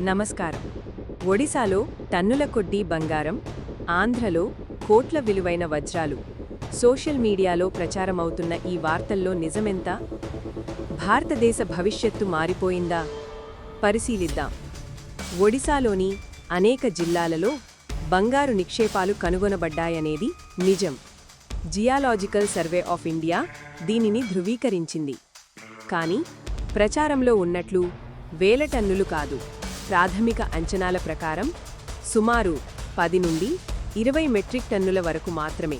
నమస్కారం. ఒడిశాలో టన్నుల కొద్దీ బంగారం ఆంధ్రలో కోట్ల విలువైన వజ్రాలు సోషల్ మీడియాలో ప్రచారమవుతున్న ఈ వార్తల్లో నిజమెంత? భారతదేశ భవిష్యత్తు మారిపోయిందా? పరిశీలిద్దాం. ఒడిశాలోని అనేక జిల్లాలలో బంగారు నిక్షేపాలు కనుగొనబడ్డాయనేది నిజం. జియాలాజికల్ సర్వే ఆఫ్ ఇండియా దీనిని ధృవీకరించింది. కానీ ప్రచారంలో ఉన్నట్లు వేల టన్నులు కాదు. ప్రాథమిక అంచనాల ప్రకారం సుమారు పది నుండి ఇరవై మెట్రిక్ టన్నుల వరకు మాత్రమే.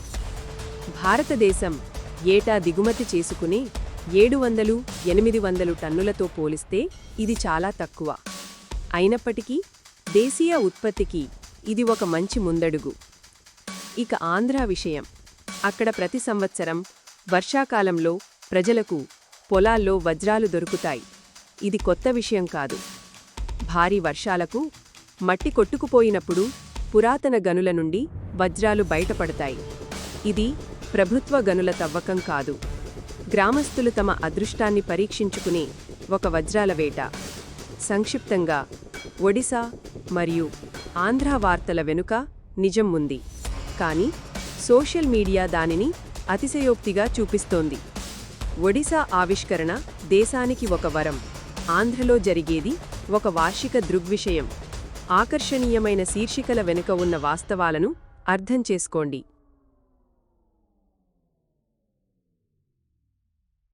భారతదేశం ఏటా దిగుమతి చేసుకునే ఏడు వందలు ఎనిమిది వందలు టన్నులతో పోలిస్తే ఇది చాలా తక్కువ. అయినప్పటికీ దేశీయ ఉత్పత్తికి ఇది ఒక మంచి ముందడుగు. ఇక ఆంధ్ర విషయం. అక్కడ ప్రతి సంవత్సరం వర్షాకాలంలో ప్రజలకు పొలాల్లో వజ్రాలు దొరుకుతాయి. ఇది కొత్త విషయం కాదు. భారీ వర్షాలకు మట్టి కొట్టుకుపోయినప్పుడు పురాతన గనుల నుండి వజ్రాలు బయటపడతాయి. ఇది ప్రభుత్వ గనుల తవ్వకం కాదు. గ్రామస్తులు తమ అదృష్టాన్ని పరీక్షించుకునే ఒక వజ్రాల వేట. సంక్షిప్తంగా ఒడిశా మరియు ఆంధ్ర వార్తల వెనుక నిజం ఉంది. కానీ సోషల్ మీడియా దానిని అతిశయోక్తిగా చూపిస్తోంది. ఒడిశా ఆవిష్కరణ దేశానికి ఒక వరం. ఆంధ్రలో జరిగేది ఒక వార్షిక దృగ్విషయం. ఆకర్షణీయమైన శీర్షికల వెనుక ఉన్న వాస్తవాలను అర్థం చేసుకోండి.